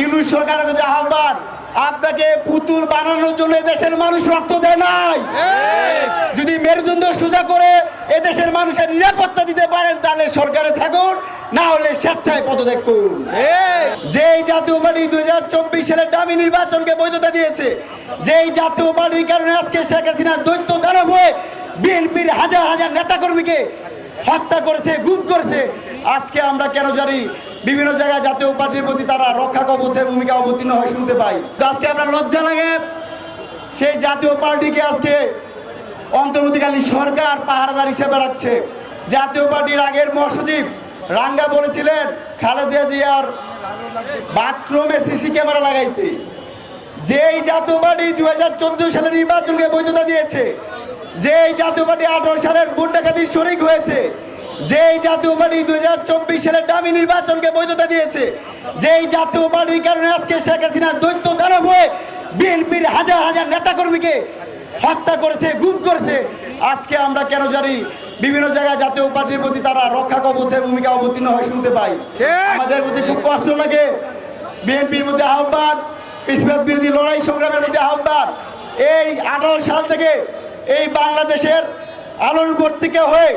ইউনুস সরকারের কাছে আহ্বান আপনাকে পুতুল বানানোর জন্য দেশের মানুষ রক্ত দেয় নাই। যদি মেরুদণ্ড সোজা করে এদেশের মানুষের নিরাপত্তা দিতে পারেন তাহলে সরকারে থাকুন না হলে স্বেচ্ছায় পদত্যাগ করুন। যেই জাতীয় পার্টি দুই হাজার চব্বিশ সালের দামি নির্বাচনকে বৈধতা দিয়েছে যেই জাতীয় পার্টির কারণে আজকে শেখ হাসিনা দৈত্য দানব হয়ে বিএনপির হাজার হাজার নেতাকর্মীকে হত্যা করেছে, গুম করেছে। আজকে আমরা কেন জানি বিভিন্ন জায়গায় জাতীয় পার্টির প্রতি তারা রক্ষা কবচের ভূমিকা অবতীর্ণ হয় শুনতে পাই। আজকে আমরা লজ্জা লাগে সেই জাতীয় পার্টিকে আজকে অন্তর্বর্তীকালীন সরকার পাহারাদার হিসেবে রাখছে। জাতীয় পার্টির আগের মহাসচিব রাঙ্গা বলেছিলেন, খালেদা জিয়ার বাথরুমে সিসি ক্যামেরা লাগাইতে। যেই জাতীয় পার্টি চোদ্দ সালের নির্বাচনকে বৈধতা দিয়েছে যেই জাতীয় পার্টি আঠারো সালের ভোট ডাকাতির শরিক হয়েছে যেই জাতীয় পার্টি দুই হাজার চব্বিশ সালের দামি নির্বাচনকে বৈধতা দিয়েছে যেই জাতীয় পার্টির কারণে আজকে শেখ হাসিনা দৈত্য দানব হয়ে বিএনপির হাজার হাজার নেতাকর্মীকে হত্যা করেছে গুম করেছে। আজকে আমরা কেন জানি বিভিন্ন জায়গায় জাতীয় পার্টির প্রতি তারা রক্ষা কবচের ভূমিকা অবতীর্ণ হয় শুনতে পাই। আমাদের প্রতি খুব কষ্ট লাগে। বিএনপির মধ্যে আহ্বান বিরোধী লড়াই সংগ্রামের মধ্যে আহ্বান। এই আঠারো সাল থেকে এই বাংলাদেশের আলোরবর্তীকে হয়ে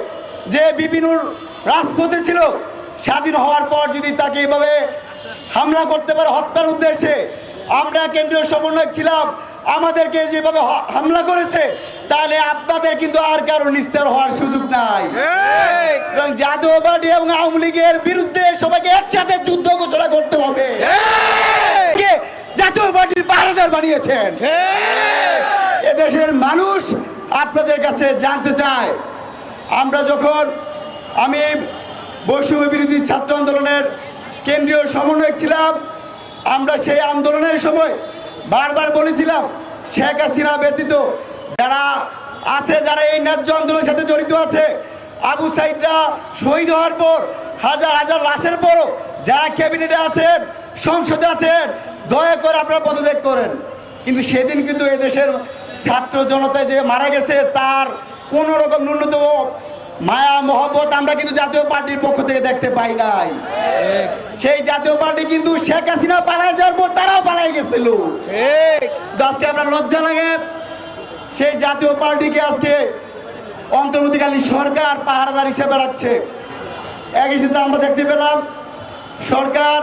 যে বিভিন্ন রাজপথে ছিল স্বাধীন হওয়ার পর যদি তাকে এভাবে হামলা করতে পারে হত্যার উদ্দেশ্যে আমরা কেন্দ্রীয় সমন্বয় ছিলাম আমাদেরকে যেভাবে হামলা করেছে তাহলে আপনাদের কিন্তু আর কারও নিস্তার হওয়ার সুযোগ নাই। এবং জাতীয় এবং আওয়ামী লীগের বিরুদ্ধে সবাইকে একসাথে যুদ্ধ ঘোষণা করতে হবে। জাতীয় পার্টির পাহারাদার বানিয়েছেন? এদেশের মানুষ আপনাদের কাছে জানতে চাই, আমরা যখন আমি বৈষম্য বিরোধী ছাত্র আন্দোলনের কেন্দ্রীয় সমন্বয়ক ছিলাম, আমরা সেই আন্দোলনের সময় বারবার বলেছিলাম, শেখ হাসিনা ব্যতীত যারা আছে, যারা এই ন্যায্য আন্দোলনের সাথে জড়িত আছে, আবু সাইদরা শহীদ হওয়ার পর, হাজার হাজার লাশের পরও যারা ক্যাবিনেটে আছেন, সংসদে আছেন, দয়া করে আপনারা পদত্যাগ করেন। কিন্তু সেদিন কিন্তু এদেশের ছাত্র জনতায় যে মারা গেছে তার কোনো রকম ন্যূনতম মায়া মহব্বত আমরা কিন্তু জাতীয় পার্টির পক্ষ থেকে দেখতে পাই নাই। সেই জাতীয় পার্টি কিন্তু শেখ হাসিনা পালায় যাওয়ার পর তারাও পালাই গেছিল। আজকে আমরা লজ্জা লাগে? সেই জাতীয় পার্টিকে আজকে অন্তর্বর্তীকালীন সরকার পাহারাদার হিসেবে রাখছে। একই সাথে আমরা দেখতে পেলাম। সরকার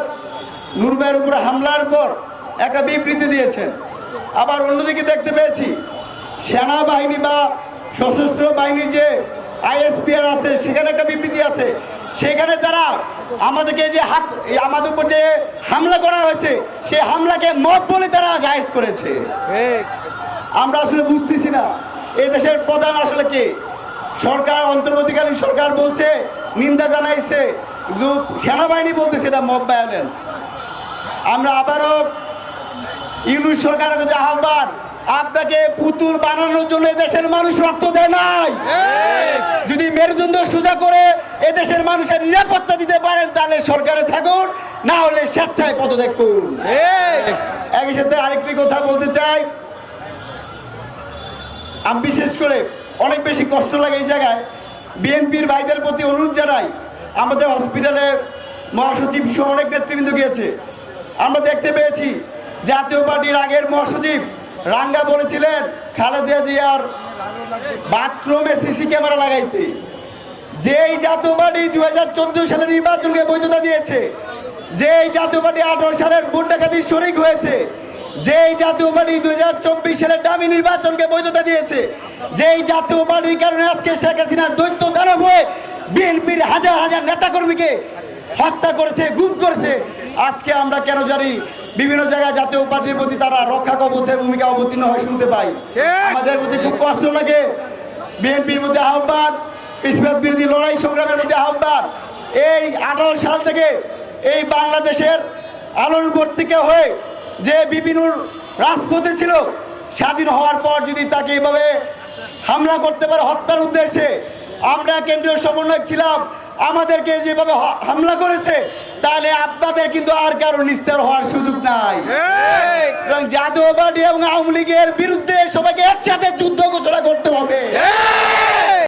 নুরবাইয়ের উপরে হামলার পর একটা বিবৃতি দিয়েছেন। আবার অন্যদিকে দেখতে পেয়েছি সেনাবাহিনী বা সশস্ত্র বাহিনীর যে আইএসপিআর আছে সেখানে একটা বিবৃতি আছে। সেখানে তারা আমাদেরকে যে হাত আমাদের উপর যে হামলা করা হয়েছে সেই হামলাকে মত বলে তারা জায়েজ করেছে। আমরা আসলে বুঝতেছি না এই দেশের প্রধান আসলে কে? সরকার অন্তর্বর্তীকালীন সরকার বলছে নিন্দা জানাইছে কিন্তু সেনাবাহিনী বলতেছে এটা মব ভায়োলেন্স আমরা আবারও ইউনুস সরকারের কাছে আহ্বান আপনাকে পুতুল বানানোর জন্য দেশের মানুষ রক্ত দেয় নাই। যদি মেরুদণ্ড সোজা করে এদেশের মানুষের নিরাপত্তা দিতে পারেন তাহলে সরকারে থাকুন না হলে স্বেচ্ছায় পদত্যাগ করুন। একই সাথে আরেকটি কথা বলতে চাই। আমি বিশেষ করে অনেক বেশি কষ্ট লাগে এই জায়গায়। বিএনপির ভাইদের প্রতি অনুরোধ জানাই। আমাদের হসপিটালে মহাসচিব সহ অনেক নেতৃবৃন্দ গিয়েছে। আমরা দেখতে পেয়েছি জাতীয় পার্টির আগের মহাসচিব রাঙ্গা বলেছিলেন, খালেদা জিয়ার বাথরুমে সিসি ক্যামেরা লাগাইতে। যেই জাতীয় পার্টি দুই হাজার সালের নির্বাচনকে বৈধতা দিয়েছে, যেই জাতীয় পার্টি আঠারো সালের ভোট শরিক হয়েছে, যেই জাতীয় পার্টি দুই হাজার চব্বিশ সালের দামি নির্বাচনকে বৈধতা দিয়েছে, যেই জাতীয় পার্টির কারণে আজকে শেখ হাসিনা দৈত্য দানব হয়ে বিএনপির হাজার হাজার নেতাকর্মীকে হত্যা করেছে, গুম করেছে, আজকে আমরা কেন জানি বিভিন্ন জায়গায় জাতীয় পার্টির প্রতি তারা রক্ষা কবচের ভূমিকা অবতীর্ণ হয় শুনতে পাই। আমাদের প্রতি খুব কষ্ট লাগে। বিএনপির মধ্যে আহ্বান পিসবাদ বিরোধী লড়াই সংগ্রামের মধ্যে আহ্বান। এই আঠারো সাল থেকে এই বাংলাদেশের আলোরবর্তীকে হয়ে যে বিভিন্ন রাজপথে ছিল স্বাধীন হওয়ার পর যদি তাকে এভাবে হামলা করতে পারে হত্যার উদ্দেশ্যে আমরা কেন্দ্রীয় সমন্বয় ছিলাম। আমাদেরকে যেভাবে হামলা করেছে তাহলে আপনাদের কিন্তু আর কারও নিস্তার হওয়ার সুযোগ নাই। এবং জাতীয় পার্টি এবং আওয়ামী লীগের বিরুদ্ধে সবাইকে একসাথে যুদ্ধ ঘোষণা করতে হবে।